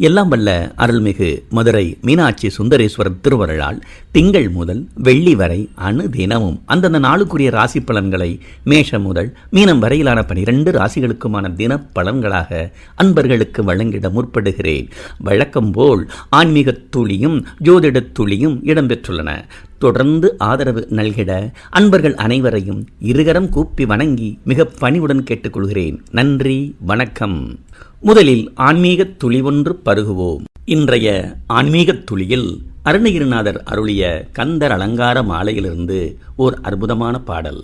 எல்லாம் வல்ல அருள்மிகு மதுரை மீனாட்சி சுந்தரேஸ்வரர் திருவருளால் திங்கள் முதல் வெள்ளி வரை அணு தினமும் அந்தந்த நாளுக்குரிய ராசி பலன்களை மேஷம் முதல் மீனம் வரையிலான பனிரெண்டு ராசிகளுக்குமான தின பலன்களாக அன்பர்களுக்கு வழங்கிட முற்படுகிறேன். வழக்கம் போல் ஆன்மீகத் துளியும் ஜோதிடத் துளியும் இடம்பெற்றுள்ளன. தொடர்ந்து ஆதரவு நல்கிட அன்பர்கள் அனைவரையும் இருகரம் கூப்பி வணங்கி மிக பணிவுடன் கேட்டுக்கொள்கிறேன். நன்றி வணக்கம். முதலில் ஆன்மீக துளி ஒன்று பருகுவோம். இன்றைய ஆன்மீக துளியில் அருணகிரிநாதர் அருளிய கந்தர் அலங்கார மாலையிலிருந்து ஓர் அற்புதமான பாடல்.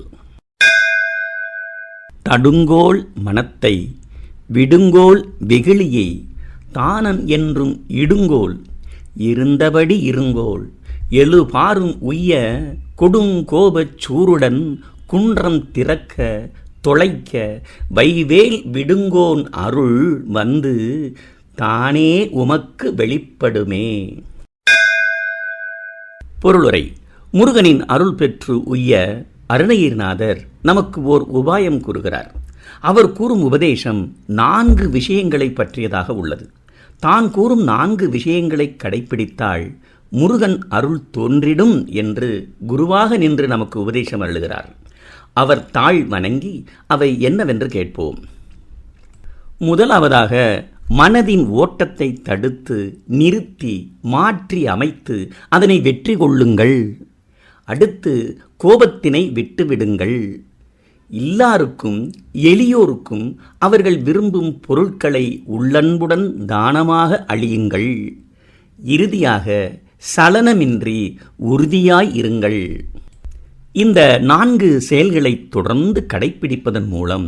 தடுங்கோல் மனத்தை விடுங்கோல் வெகுளியை தானன் என்றும் இடுங்கோல் இருந்தபடி இருங்கோல் எழு பாரும் உய்ய கொடுங்கோபச் சூருடன் குன்றம் திறக்க தொலைக்க வைவேல் விடுங்கோன் அருள் வந்து தானே உமக்கு வெளிப்படுமே. பொருளுரை. முருகனின் அருள் பெற்று உய்ய அருணகிரிநாதர் நமக்கு ஓர் உபாயம் கூறுகிறார். அவர் கூறும் உபதேசம் நான்கு விஷயங்களை பற்றியதாக உள்ளது. தான் கூறும் நான்கு விஷயங்களை கடைபிடித்தால் முருகன் அருள் தோன்றிடும் என்று குருவாக நின்று நமக்கு உபதேசம் அருளுகிறார். அவர் தாழ் வணங்கி அவை என்னவென்று கேட்போம். முதலாவதாக மனதின் ஓட்டத்தை தடுத்து நிறுத்தி மாற்றி அமைத்து அதனை வெற்றி கொள்ளுங்கள். அடுத்து கோபத்தினை விட்டுவிடுங்கள். எல்லாருக்கும் எளியோருக்கும் அவர்கள் விரும்பும் பொருட்களை உள்ளன்புடன் தானமாக அழியுங்கள். இறுதியாக சலனமின்றி உறுதியாய் இருங்கள். இந்த நான்கு செயல்களை தொடர்ந்து கடைப்பிடிப்பதன் மூலம்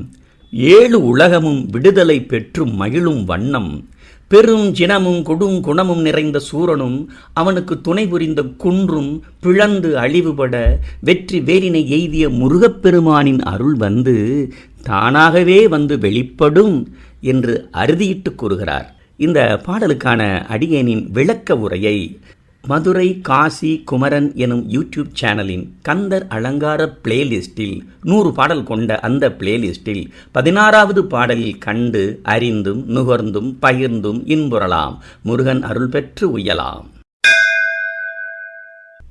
ஏழு உலகமும் விடுதலை பெற்று மகிழும் வண்ணம் பெரும் ஜினமும் கொடும் குணமும் நிறைந்த சூரனும் அவனுக்கு துணை புரிந்த குன்றும் பிளந்து அழிவுபட வெற்றி வேலினை எய்திய முருகப்பெருமானின் அருள் வந்து தானாகவே வந்து வெளிப்படும் என்று அறுதியிட்டு கூறுகிறார். இந்த பாடலுக்கான அடியேனின் விளக்க உரையை மதுரை காசி குமரன் எனும் யூடியூப் சேனலின் கந்தர் அலங்கார பிளேலிஸ்டில் நூறு பாடல் கொண்ட அந்த பிளேலிஸ்டில் பதினாறாவது பாடலில் கண்டு அறிந்தும் நுகர்ந்தும் பகிர்ந்தும் இன்புறலாம். முருகன் அருள் பெற்று உய்யலாம்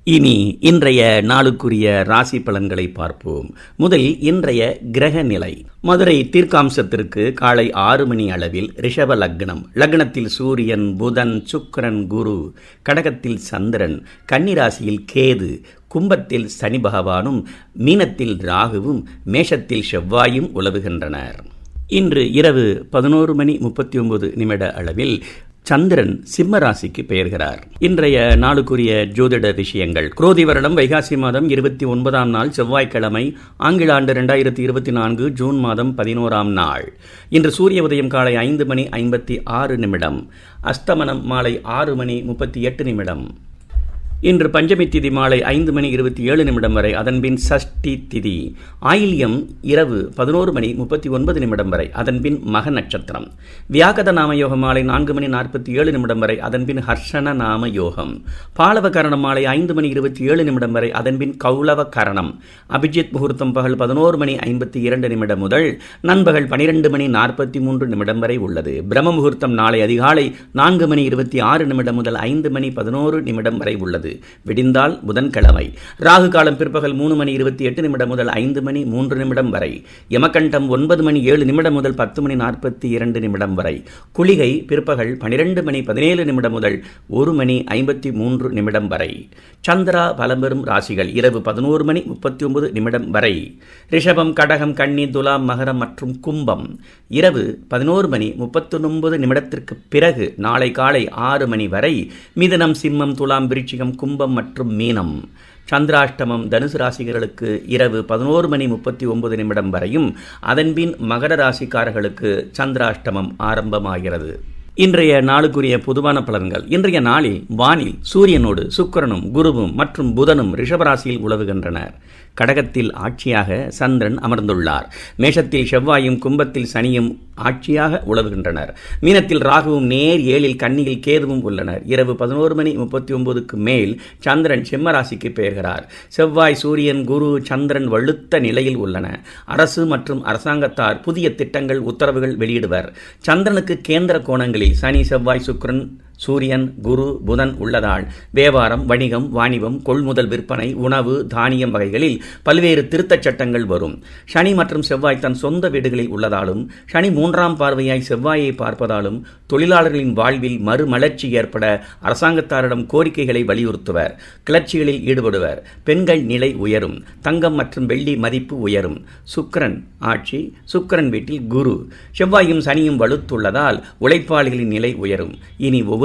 இனி இன்றைய நாளுக்குரிய ராசி பலன்களை பார்ப்போம். முதலில் இன்றைய கிரக நிலை. மதுரை தீர்க்காம்சத்திற்கு காலை ஆறு மணி அளவில் ரிஷப லக்னம். லக்னத்தில் சூரியன் புதன் சுக்கரன் குரு கடகத்தில் சந்திரன் கன்னிராசியில் கேது கும்பத்தில் சனி பகவானும் மீனத்தில் ராகுவும் மேஷத்தில் செவ்வாயும் உலவுகின்றனர். இன்று இரவு பதினோரு மணி முப்பத்தி ஒன்பது நிமிட அளவில் சந்திரன் சிம்ம ராசிக்கு பெயர்கிறார். இன்றைய நாளுக்குரிய ஜோதிட விஷயங்கள். குரோதி வருடம் வைகாசி மாதம் இருபத்தி ஒன்பதாம் நாள் செவ்வாய்க்கிழமை ஆங்கில ஆண்டு இரண்டாயிரத்தி இருபத்தி நான்கு ஜூன் மாதம் பதினோராம் நாள். இன்று சூரிய உதயம் காலை ஐந்து மணி ஐம்பத்தி ஆறு நிமிடம் அஸ்தமனம் மாலை ஆறு மணி முப்பத்தி எட்டு நிமிடம். இன்று பஞ்சமி திதி மாலை ஐந்து மணி இருபத்தி ஏழு நிமிடம் வரை அதன்பின் சஷ்டி திதி. ஆயில்யம் இரவு பதினோரு மணி முப்பத்தி ஒன்பது நிமிடம் வரை அதன்பின் மக நட்சத்திரம். வியாகத நாம யோகம் மாலை நான்கு மணி நாற்பத்தி ஏழு நிமிடம் வரை அதன்பின் ஹர்ஷண நாம யோகம் பாலவ கரணம் மாலை ஐந்து மணி இருபத்தி ஏழு நிமிடம் வரை அதன்பின் கௌளவ கரணம். அபிஜித் முகூர்த்தம் பகல் பதினோரு மணி ஐம்பத்தி இரண்டு நிமிடம் முதல் நண்பகல் பனிரெண்டு மணி நாற்பத்தி மூன்று நிமிடம் வரை உள்ளது. பிரம்ம முகூர்த்தம் நாளை அதிகாலை நான்கு மணி இருபத்தி ஆறு நிமிடம் முதல் ஐந்து மணி பதினோரு நிமிடம் வரை உள்ளது. விடிந்தால் புதன்கிழமை. ராகு காலம் பிற்பகல் மூணு மணி இருபத்தி எட்டு நிமிடம் முதல் ஐந்து மணி மூன்று நிமிடம் வரை. யமகண்டம் ஒன்பது மணி ஏழு நிமிடம் முதல் பத்து மணி நாற்பத்தி இரண்டு நிமிடம் வரை. குளிகை பிற்பகல் பனிரெண்டு மணி பதினேழு நிமிடம் முதல் ஒரு மணி ஐம்பத்தி மூன்று நிமிடம் வரை. சந்திரா பலம்பெறும் ராசிகள் இரவு பதினோரு மணி முப்பத்தி ஒன்பது நிமிடம் வரை. ரிஷபம் கடகம் கன்னி துலாம் மகரம் மற்றும் கும்பம் இரவு பதினோரு மணி முப்பத்தொன்பது நிமிடத்திற்கு பிறகு நாளை காலை ஆறு மணி வரை மிதனம் சிம்மம் துலாம் விருச்சிகம் கும்பம் மற்றும் மீனம். சந்திராஷ்டமம் தனுசு ராசிகர்களுக்கு இரவு பதினோரு மணி முப்பத்தி ஒன்பது நிமிடம் வரையும் அதன்பின் மகர ராசிக்காரர்களுக்கு சந்திராஷ்டமம் ஆரம்பமாகிறது. இன்றைய நாளுக்குரிய பொதுவான பலன்கள். இன்றைய நாளில் வானில் சூரியனோடு சுக்கிரனும் குருவும் மற்றும் புதனும் ரிஷபராசியில் உழவுகின்றனர் கடகத்தில் ஆட்சியாக சந்திரன் அமர்ந்துள்ளார். மேஷத்தில் செவ்வாயும் கும்பத்தில் சனியும் ஆட்சியாக உலவுகின்றனர். மீனத்தில் ராகுவும் நேர் ஏழில் கன்னியில் கேதுவும் உள்ளனர். இரவு பதினோரு மணி முப்பத்தி ஒன்பதுக்கு மேல் சந்திரன் சிம்மராசிக்கு பெயர்கிறார். செவ்வாய் சூரியன் குரு சந்திரன் வலுத்த நிலையில் உள்ளன. அரசு மற்றும் அரசாங்கத்தார் புதிய திட்டங்கள் உத்தரவுகள் வெளியிடுவர். சந்திரனுக்கு கேந்திர கோணங்களில் சனி செவ்வாய் சுக்கிரன் சூரியன் குரு புதன் உள்ளதால் வியாபாரம் வணிகம் வாணிபம் கொள்முதல் விற்பனை உணவு தானியம் வகைகளில் பல்வேறு திருத்தச் சட்டங்கள் வரும். சனி மற்றும் செவ்வாய் தன் சொந்த வீடுகளில் உள்ளதாலும் சனி மூன்றாம் பார்வையாய் செவ்வாயை பார்ப்பதாலும் தொழிலாளர்களின் வாழ்வில் மறுமலர்ச்சி ஏற்பட அரசாங்கத்தாரிடம் கோரிக்கைகளை வலியுறுத்துவர். கிளர்ச்சிகளில் ஈடுபடுவர். பெண்கள் நிலை உயரும். தங்கம் மற்றும் வெள்ளி மதிப்பு உயரும். சுக்கிரன் ஆட்சி சுக்கிரன் வீட்டில் குரு. செவ்வாயும் சனியும் வலுத்துள்ளதால் உழைப்பாளிகளின் நிலை உயரும். இனி ஒவ்வொரு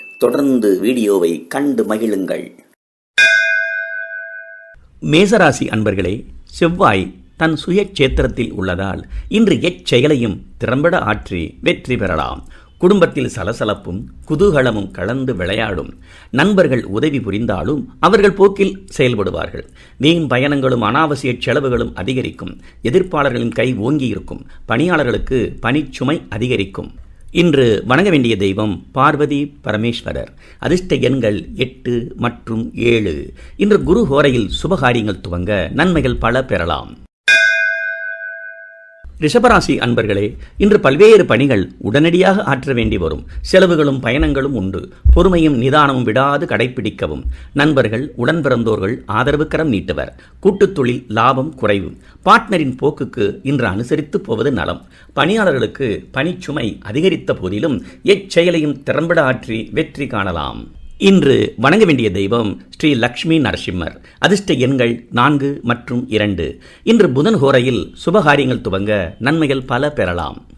தொடர்ந்து வீடியோவை கண்டு மகிழுங்கள். மேசராசி அன்பர்களே செவ்வாய் தன் சுய சேத்திரத்தில் உள்ளதால் இன்று எச்செயலையும் திறம்பட ஆற்றி வெற்றி பெறலாம். குடும்பத்தில் சலசலப்பும் குதூகலமும் கலந்து விளையாடும். நண்பர்கள் உதவி புரிந்தாலும் அவர்கள் போக்கில் செயல்படுவார்கள். வீண் பயணங்களும் அனாவசிய செலவுகளும் அதிகரிக்கும். எதிர்ப்பாளர்களின் கை ஓங்கி இருக்கும் பணியாளர்களுக்கு பணிச்சுமை அதிகரிக்கும். இன்று வணங்க வேண்டிய தெய்வம் பார்வதி பரமேஸ்வரர். அதிர்ஷ்ட எண்கள் எட்டு மற்றும் ஏழு. இன்று குரு ஹோரையில் சுபகாரியங்கள் துவங்க நன்மைகள் பல பெறலாம். ரிஷபராசி அன்பர்களே இன்று பல்வேறு பணிகள் உடனடியாக ஆற்ற வேண்டி வரும். செலவுகளும் பயணங்களும் உண்டு. பொறுமையும் நிதானமும் விடாது கடைபிடிக்கவும் நண்பர்கள் உடன் பிறந்தோர்கள் ஆதரவு கரம் நீட்டுவர். கூட்டுத்தொழில் லாபம் குறைவு. பார்ட்னரின் போக்குக்கு இன்று அனுசரித்து போவது நலம். பணியாளர்களுக்கு பணிச்சுமை அதிகரித்த போதிலும் எச்செயலையும் திறம்பட ஆற்றி வெற்றி காணலாம். இன்று வணங்க வேண்டிய தெய்வம் ஸ்ரீ லக்ஷ்மி நரசிம்மர். அதிர்ஷ்ட எண்கள் நான்கு மற்றும் இரண்டு. இன்று புதன் ஹோரையில் சுபகாரியங்கள் துவங்க நன்மைகள் பல பெறலாம்.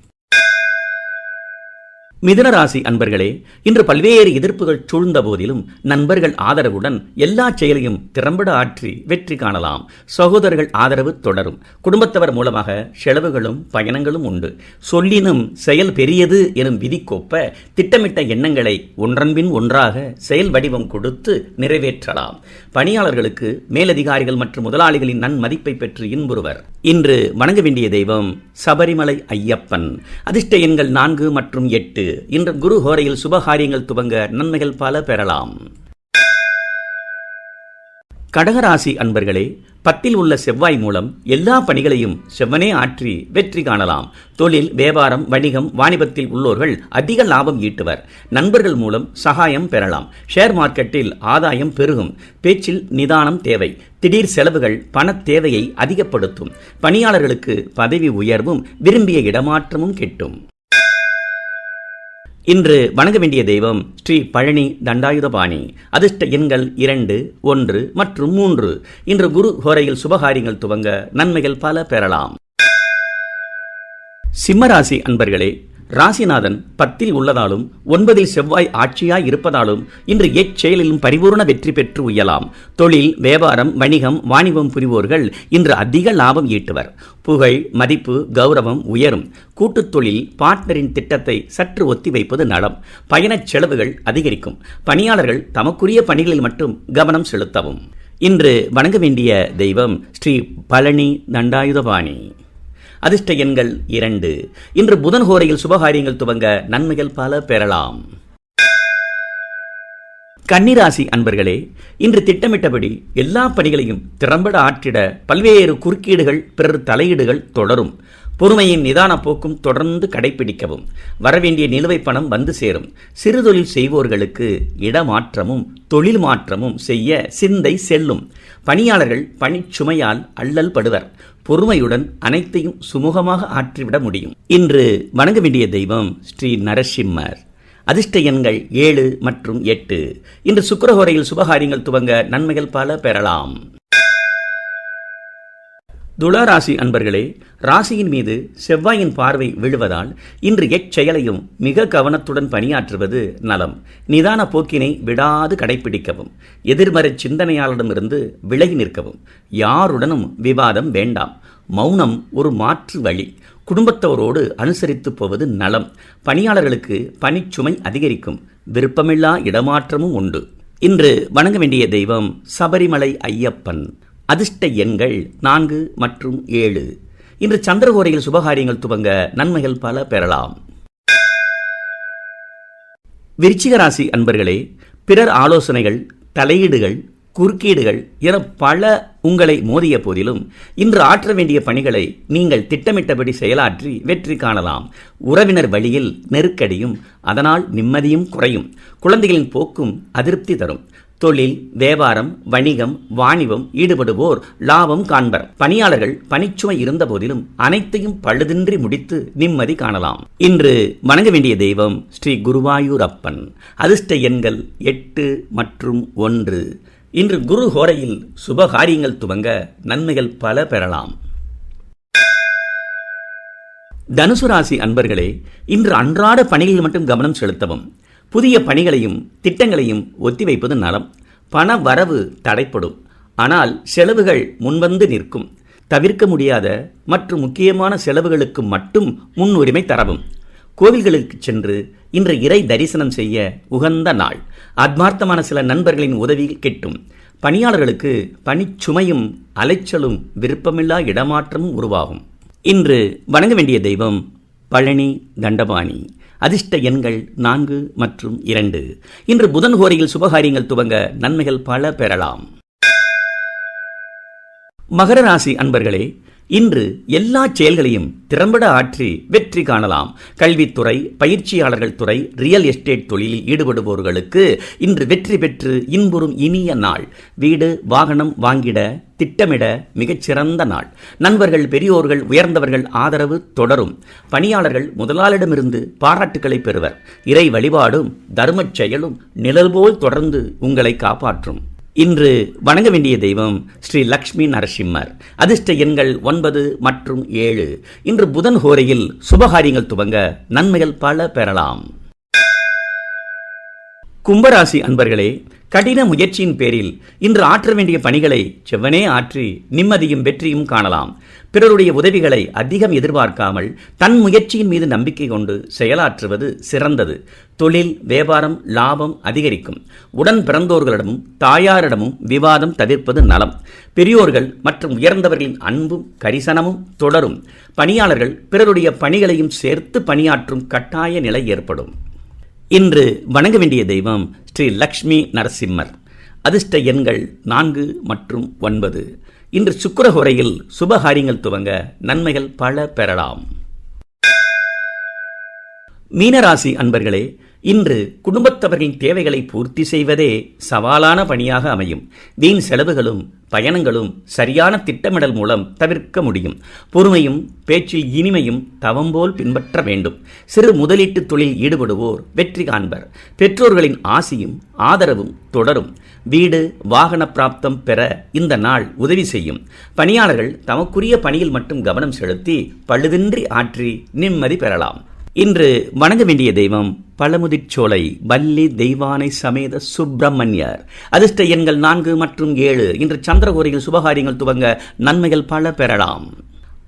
மிதுனராசி அன்பர்களே இன்று பல்வேறு எதிர்ப்புகள் சூழ்ந்த போதிலும் நண்பர்கள் ஆதரவுடன் எல்லா செயலையும் திறம்பட ஆற்றி வெற்றி காணலாம். சகோதரர்கள் ஆதரவு தொடரும். குடும்பத்தவர் மூலமாக செலவுகளும் பயணங்களும் உண்டு. சொல்லினும் செயல் பெரியது எனும் விதிக்கொப்ப திட்டமிட்ட எண்ணங்களை ஒன்றன்பின் ஒன்றாக செயல் வடிவம் கொடுத்து நிறைவேற்றலாம். பணியாளர்களுக்கு மேலதிகாரிகள் மற்றும் முதலாளிகளின் நன்மதிப்பை பெற்று இன்புறுவர். இன்று வணங்க வேண்டிய தெய்வம் சபரிமலை ஐயப்பன். அதிர்ஷ்ட எண்கள் நான்கு மற்றும் எட்டு. இன்று குரு ஹோரையில் சுபகாரியங்கள் துவங்க நன்மைகள் பல பெறலாம். கடகராசி அன்பர்களே பத்தில் உள்ள செவ்வாய் மூலம் எல்லா பணிகளையும் செவ்வனே ஆற்றி வெற்றி காணலாம். தொழில் வியாபாரம் வணிகம் வாணிபத்தில் உள்ளோர்கள் அதிக லாபம் ஈட்டுவர். நண்பர்கள் மூலம் சகாயம் பெறலாம். ஷேர் மார்க்கெட்டில் ஆதாயம் பெருகும். பேச்சில் நிதானம் தேவை. திடீர் செலவுகள் பண தேவையை அதிகப்படுத்தும். பணியாளர்களுக்கு பதவி உயர்வும் விரும்பிய இடமாற்றமும் கிட்டும். இன்று வணங்க வேண்டிய தெய்வம் ஸ்ரீ பழனி தண்டாயுதபாணி. அதிர்ஷ்ட எண்கள் இரண்டு ஒன்று மற்றும் மூன்று. இன்று குரு ஹோரையில் சுபகாரியங்கள் துவங்க நன்மைகள் பல பெறலாம். சிம்மராசி அன்பர்களே ராசிநாதன் பத்தில் உள்ளதாலும் ஒன்பதில் செவ்வாய் ஆட்சியாய் இருப்பதாலும் இன்று எச்செயலிலும் பரிபூர்ண வெற்றி பெற்று உயலாம். தொழில் வியாபாரம் வணிகம் வாணிபம் புரிவோர்கள் இன்று அதிக லாபம் ஈட்டுவர். புகழ் மதிப்பு கௌரவம் உயரும். கூட்டுத் தொழில் பார்ட்னரின் திட்டத்தை சற்று ஒத்திவைப்பது நலம். பயணச் செலவுகள் அதிகரிக்கும். பணியாளர்கள் தமக்குரிய பணிகளில் மட்டும் கவனம் செலுத்தவும். இன்று வணங்க வேண்டிய தெய்வம் ஸ்ரீ பழனி தண்டாயுதபாணி அதிர்ஷ்ட எண்கள் இரண்டு. இன்று புதன் ஹோரையில் சுபகாரியங்கள் துவங்க நன்மைகள் பல பெறலாம். கன்னிராசி அன்பர்களே இன்று திட்டமிட்டபடி எல்லா பணிகளையும் திறம்பட ஆற்றிட பல்வேறு குறுக்கீடுகள் பிறர் தலையீடுகள் தொடரும். பொறுமையின் நிதான போக்கும் தொடர்ந்து கடைபிடிக்கவும் வரவேண்டிய நிலுவை பணம் வந்து சேரும். சிறுதொழில் செய்வோர்களுக்கு இடமாற்றமும் தொழில் மாற்றமும் செய்ய சிந்தை செல்லும். பணியாளர்கள் பணிச்சுமையால் அல்லல் படுவர். பொறுமையுடன் அனைத்தையும் சுமூகமாக ஆற்றிவிட முடியும். இன்று வணங்க வேண்டிய தெய்வம் ஸ்ரீ நரசிம்மர். அதிர்ஷ்ட எண்கள் ஏழு மற்றும் எட்டு. இன்று சுக்கரஹோரையில் சுபகாரியங்கள் துவங்க நன்மைகள் பல பெறலாம். துலா ராசி அன்பர்களே ராசியின் மீது செவ்வாயின் பார்வை விழுவதால் இன்று எச்செயலையும் மிக கவனத்துடன் பணியாற்றுவது நலம். நிதான போக்கினை விடாது கடைபிடிக்கவும். எதிர்மறை சிந்தனையாளரிடமிருந்து விலகி நிற்கவும். யாருடனும் விவாதம் வேண்டாம். மௌனம் ஒரு மாற்று வழி. குடும்பத்தவரோடு அனுசரித்து போவது நலம். பணியாளர்களுக்கு பணிச்சுமை அதிகரிக்கும். விருப்பமில்லா இடமாற்றமும் உண்டு. இன்று வணங்க வேண்டிய தெய்வம் சபரிமலை ஐயப்பன். அதிர்ஷ்ட எண்கள் நான்கு மற்றும் ஏழு. இன்று சந்திரகோரையில் சுபகாரியங்கள் துவங்க நன்மைகள் பல பெறலாம். விருச்சிக ராசி அன்பர்களே பிறர் ஆலோசனைகள் தலையீடுகள் குறுக்கீடுகள் என பல உங்களை மோதிய போதிலும் இன்று ஆற்ற வேண்டிய பணிகளை நீங்கள் திட்டமிட்டபடி செயலாற்றி வெற்றி காணலாம். உறவினர் வழியில் நெருக்கடியும் அதனால் நிம்மதியும் குறையும். குழந்தைகளின் போக்கும் அதிருப்தி தரும். தொழில் வியாபாரம் வணிகம் வாணிபம் ஈடுபடுவோர் லாபம் காண்பர். பணியாளர்கள் பணிச்சுமை இருந்த போதிலும் அனைத்தையும் பழுதின்றி முடித்து நிம்மதி காணலாம். இன்று வணங்க வேண்டிய தெய்வம் ஸ்ரீ குருவாயூரப்பன். அதிர்ஷ்ட எண்கள் எட்டு மற்றும் ஒன்று. இன்று குரு ஹோரையில் சுபகாரியங்கள் துவங்க நன்மைகள் பல பெறலாம். தனுசு ராசி அன்பர்களே இன்று அன்றாட பணிகளில் மட்டும் கவனம் செலுத்தவும். புதிய பணிகளையும் திட்டங்களையும் ஒத்திவைப்பது நலம். பண வரவு தடைப்படும். ஆனால் செலவுகள் முன்வந்து நிற்கும். தவிர்க்க முடியாத மற்றும் முக்கியமான செலவுகளுக்கு மட்டும் முன்னுரிமை தரவும். கோவில்களுக்கு சென்று இன்று இறை தரிசனம் செய்ய உகந்த நாள். ஆத்மார்த்தமான சில நண்பர்களின் உதவி கிட்டும். பணியாளர்களுக்கு பணிச்சுமையும் அலைச்சலும் விருப்பமில்லா இடமாற்றமும் உருவாகும். இன்று வணங்க வேண்டிய தெய்வம் பழனி தண்டபாணி. அதிர்ஷ்ட எண்கள் நான்கு மற்றும் இரண்டு. இன்று புதன் ஹோரையில் சுபகாரியங்கள் துவங்க நன்மைகள் பல பெறலாம். மகர ராசி அன்பர்களே இன்று எல்லா செயல்களையும் திறம்பட ஆற்றி வெற்றி காணலாம். கல்வித்துறை பயிற்சியாளர்கள் துறை ரியல் எஸ்டேட் தொழிலில் ஈடுபடுபவர்களுக்கு இன்று வெற்றி பெற்று இன்புறும் இனிய நாள். வீடு வாகனம் வாங்கிட திட்டமிட மிகச்சிறந்த நாள். நண்பர்கள் பெரியோர்கள் உயர்ந்தவர்கள் ஆதரவு தொடரும். பணியாளர்கள் முதலாளிடமிருந்து பாராட்டுக்களை பெறுவர். இறை வழிபாடும் தர்மச் செயலும் நிழல் போல் தொடர்ந்து உங்களை காப்பாற்றும். இன்று வணங்க வேண்டிய தெய்வம் ஸ்ரீ லக்ஷ்மி நரசிம்மர். அதிர்ஷ்ட எண்கள் ஒன்பது மற்றும் ஏழு. இன்று புதன் ஹோரையில் சுபகாரியங்கள் துவங்க நன்மைகள் பல பெறலாம். கும்பராசி அன்பர்களே கடின முயற்சியின் பேரில் இன்று ஆற்ற வேண்டிய பணிகளை செவ்வனே ஆற்றி நிம்மதியும் வெற்றியும் காணலாம். பிறருடைய உதவிகளை அதிகம் எதிர்பார்க்காமல் தன் முயற்சியின் மீது நம்பிக்கை கொண்டு செயலாற்றுவது சிறந்தது. தொழில் வியாபாரம் லாபம் அதிகரிக்கும். உடன் பிறந்தோர்களிடமும் தாயாரிடமும் விவாதம் தவிர்ப்பது நலம். பெரியோர்கள் மற்றும் உயர்ந்தவர்களின் அன்பும் கரிசனமும் தொடரும். பணியாளர்கள் பிறருடைய பணிகளையும் சேர்த்து பணியாற்றும் கட்டாய நிலை ஏற்படும். இன்று வணங்க வேண்டிய தெய்வம் ஸ்ரீ லக்ஷ்மி நரசிம்மர். அதிர்ஷ்ட எண்கள் நான்கு மற்றும் ஒன்பது. இன்று சுக்கிரஹோரையில் சுபகாரியங்கள் துவங்க நன்மைகள் பல பெறலாம். மீனராசி அன்பர்களே இன்று குடும்பத்தவர்களின் தேவைகளை பூர்த்தி செய்வதே சவாலான பணியாக அமையும். வீண் செலவுகளும் பயணங்களும் சரியான திட்டமிடல் மூலம் தவிர்க்க முடியும். பொறுமையும் பேச்சில் இனிமையும் தவம்போல் பின்பற்ற வேண்டும். சிறு முதலீட்டு தொழில் ஈடுபடுவோர் வெற்றி காண்பர். பெற்றோர்களின் ஆசியும் ஆதரவும் தொடரும். வீடு வாகன பிராப்தம் பெற இந்த நாள் உதவி செய்யும். பணியாளர்கள் தமக்குரிய பணியில் மட்டும் கவனம் செலுத்தி பழுதின்றி ஆற்றி நிம்மதி பெறலாம். இன்று வணங்க வேண்டிய தெய்வம் பழமுதிர்ச்சோலை வள்ளி தெய்வானை சமேத சுப்பிரமணியர். அதிர்ஷ்ட எண்கள் நான்கு மற்றும் ஏழு. இன்று சந்திரகோரையில் சுபகாரியங்கள் துவங்க நன்மைகள் பல பெறலாம்.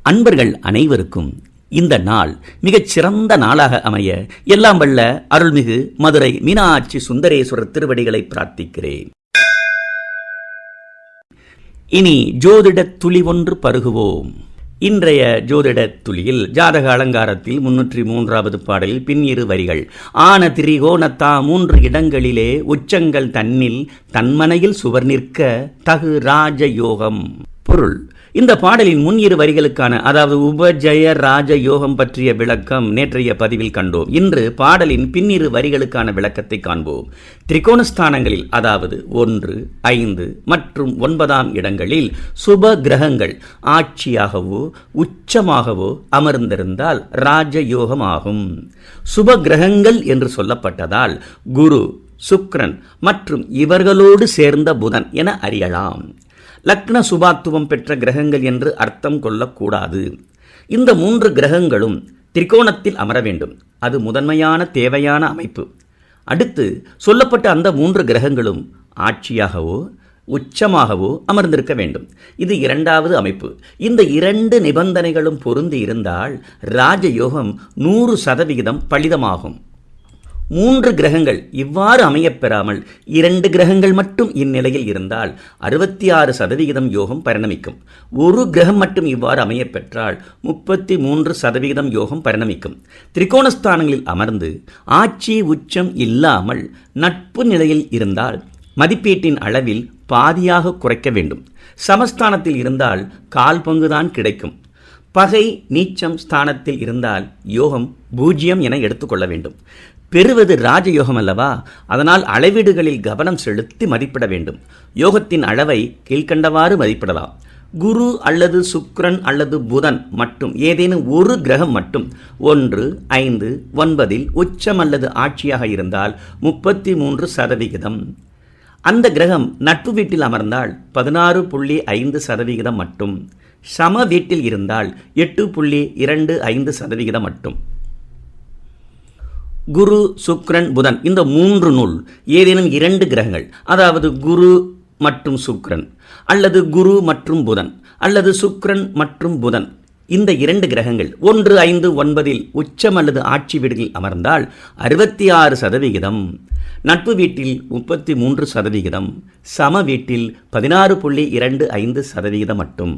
அன்பர்கள் அனைவருக்கும் இந்த நாள் மிகச் சிறந்த நாளாக அமைய எல்லாம் வல்ல அருள்மிகு மதுரை மீனாட்சி சுந்தரேஸ்வரர் திருவடிகளை பிரார்த்திக்கிறேன். இனி ஜோதிட துளி ஒன்று பருகுவோம். இன்றைய ஜோதிட துளியில் ஜாதக அலங்காரத்தில் முன்னூற்றி மூன்றாவது பாடலில் பின் இரு வரிகள். ஆன திரிகோணத்தா மூன்று இடங்களிலே உச்சங்கள் தன்னில் தன்மனையில் சுவர் நிற்க தகு ராஜயோகம். பொருள் இந்த பாடலின் முன் இரு வரிகளுக்கான அதாவது உபஜய ராஜ யோகம் பற்றிய விளக்கம் நேற்றைய பதிவில் கண்டோம். இன்று பாடலின் பின்னிரு வரிகளுக்கான விளக்கத்தை காண்போம். திரிகோணஸ்தானங்களில் அதாவது ஒன்று ஐந்து மற்றும் ஒன்பதாம் இடங்களில் சுப கிரகங்கள் ஆட்சியாகவோ உச்சமாகவோ அமர்ந்திருந்தால் ராஜயோகம் ஆகும். சுப கிரகங்கள் என்று சொல்லப்பட்டதால் குரு சுக்ரன் மற்றும் இவர்களோடு சேர்ந்த புதன் என அறியலாம். லக்ன சுபாத்துவம் பெற்ற கிரகங்கள் என்று அர்த்தம் கொள்ளக்கூடாது. இந்த மூன்று கிரகங்களும் திரிகோணத்தில் அமர வேண்டும். அது முதன்மையான தேவையான அமைப்பு. அடுத்து சொல்லப்பட்ட அந்த மூன்று கிரகங்களும் ஆட்சியாகவோ உச்சமாகவோ அமர்ந்திருக்க வேண்டும். இது இரண்டாவது அமைப்பு. இந்த இரண்டு நிபந்தனைகளும் பொருந்தி இருந்தால் ராஜயோகம் நூறு சதவிகிதம் பலிதமாகும். மூன்று கிரகங்கள் இவ்வாறு அமையப்பெறாமல் இரண்டு கிரகங்கள் மட்டும் இந்நிலையில் இருந்தால் அறுபத்தி ஆறு சதவிகிதம் யோகம் பரிணமிக்கும். ஒரு கிரகம் மட்டும் இவ்வாறு அமையப்பெற்றால் முப்பத்தி மூன்று சதவிகிதம் யோகம் பரிணமிக்கும். திரிகோணஸ்தானங்களில் அமர்ந்து ஆட்சி உச்சம் இல்லாமல் நட்பு நிலையில் இருந்தால் மதிப்பீட்டின் அளவில் பாதியாக குறைக்க வேண்டும். சமஸ்தானத்தில் இருந்தால் கால் பங்குதான் கிடைக்கும். பகை நீச்சம் ஸ்தானத்தில் இருந்தால் யோகம் பூஜ்யம் என எடுத்துக்கொள்ள வேண்டும். பெறுவது ராஜயோகம் அல்லவா? அதனால் அளவீடுகளில் கவனம் செலுத்தி மதிப்பிட வேண்டும். யோகத்தின் அளவை கீழ்கண்டவாறு மதிப்பிடலாம். குரு அல்லது சுக்ரன் அல்லது புதன் மட்டும் ஏதேனும் ஒரு கிரகம் மட்டும் ஒன்று ஐந்து ஒன்பதில் உச்சம் அல்லது ஆட்சியாக இருந்தால் முப்பத்தி மூன்று சதவிகிதம். அந்த கிரகம் நட்பு வீட்டில் அமர்ந்தால் பதினாறு புள்ளி ஐந்து சதவிகிதம் மட்டும். சம வீட்டில் இருந்தால் எட்டு புள்ளி இரண்டு ஐந்து சதவிகிதம் மட்டும். குரு சுக்ரன் புதன். இந்த மூன்று நூல் ஏதேனும் இரண்டு கிரகங்கள். அதாவது குரு மற்றும் சுக்ரன் அல்லது குரு மற்றும் புதன் அல்லது சுக்ரன் மற்றும் புதன். இந்த இரண்டு கிரகங்கள் ஒன்று ஐந்து ஒன்பதில் உச்சம் அல்லது ஆட்சி வீடுகளில் அமர்ந்தால் அறுபத்தி ஆறு சதவிகிதம் நட்பு வீட்டில் முப்பத்தி மூன்று சதவிகிதம் சம வீட்டில் பதினாறு புள்ளி இரண்டு ஐந்து சதவிகிதம் மட்டும்.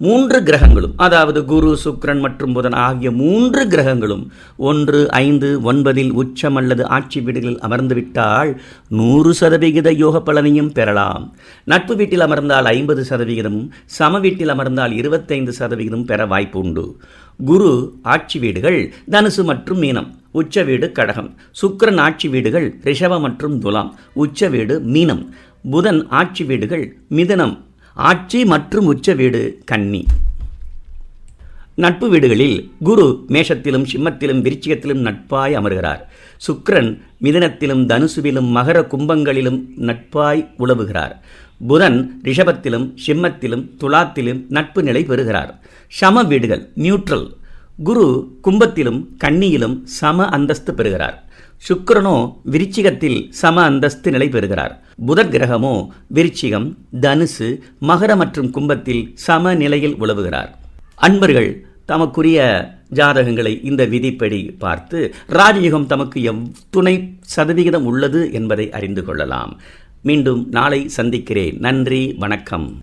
மூன்று கிரகங்களும் அதாவது குரு சுக்ரன் மற்றும் புதன் ஆகிய மூன்று கிரகங்களும் ஒன்று ஐந்து ஒன்பதில் உச்சம் அல்லது ஆட்சி வீடுகளில் அமர்ந்துவிட்டால் நூறு சதவிகித யோக பலனையும் பெறலாம். நட்பு வீட்டில் அமர்ந்தால் ஐம்பது சதவிகிதமும் சம வீட்டில் அமர்ந்தால் இருபத்தைந்து சதவிகிதம் பெற வாய்ப்பு உண்டு. குரு ஆட்சி வீடுகள் தனுசு மற்றும் மீனம் உச்ச வீடு கடகம் சுக்ரன் ஆட்சி வீடுகள் ரிஷபம் மற்றும் துலாம் உச்ச வீடு மீனம் புதன் ஆட்சி வீடுகள் மிதனம் ஆட்சி மற்றும் உச்ச வீடு கன்னி. நட்பு வீடுகளில் குரு மேஷத்திலும் சிம்மத்திலும் விருச்சிகத்திலும் நட்பாய் அமர்கிறார். சுக்ரன் மிதனத்திலும் தனுசுவிலும் மகர கும்பங்களிலும் நட்பாய் உழவுகிறார். புதன் ரிஷபத்திலும் சிம்மத்திலும் துலாத்திலும் நட்பு நிலை பெறுகிறார். சம வீடுகள் நியூட்ரல் குரு கும்பத்திலும் கன்னியிலும் சம அந்தஸ்து பெறுகிறார். சுக்கிரனோ விருச்சிகத்தில் சம அந்தஸ்து நிலை பெறுகிறார். புதன் கிரகமோ விருச்சிகம் தனுசு மகர மற்றும் கும்பத்தில் சம நிலையில் உழவுகிறார். அன்பர்கள் தமக்குரிய ஜாதகங்களை இந்த விதிப்படி பார்த்து ராஜயுகம் தமக்கு எத்துணை சதவிகிதம் உள்ளது என்பதை அறிந்து கொள்ளலாம். மீண்டும் நாளை சந்திக்கிறேன். நன்றி வணக்கம்.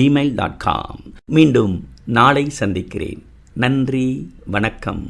Gmail dot com மீண்டும் நாளை சந்திக்கிறேன். நன்றி வணக்கம்.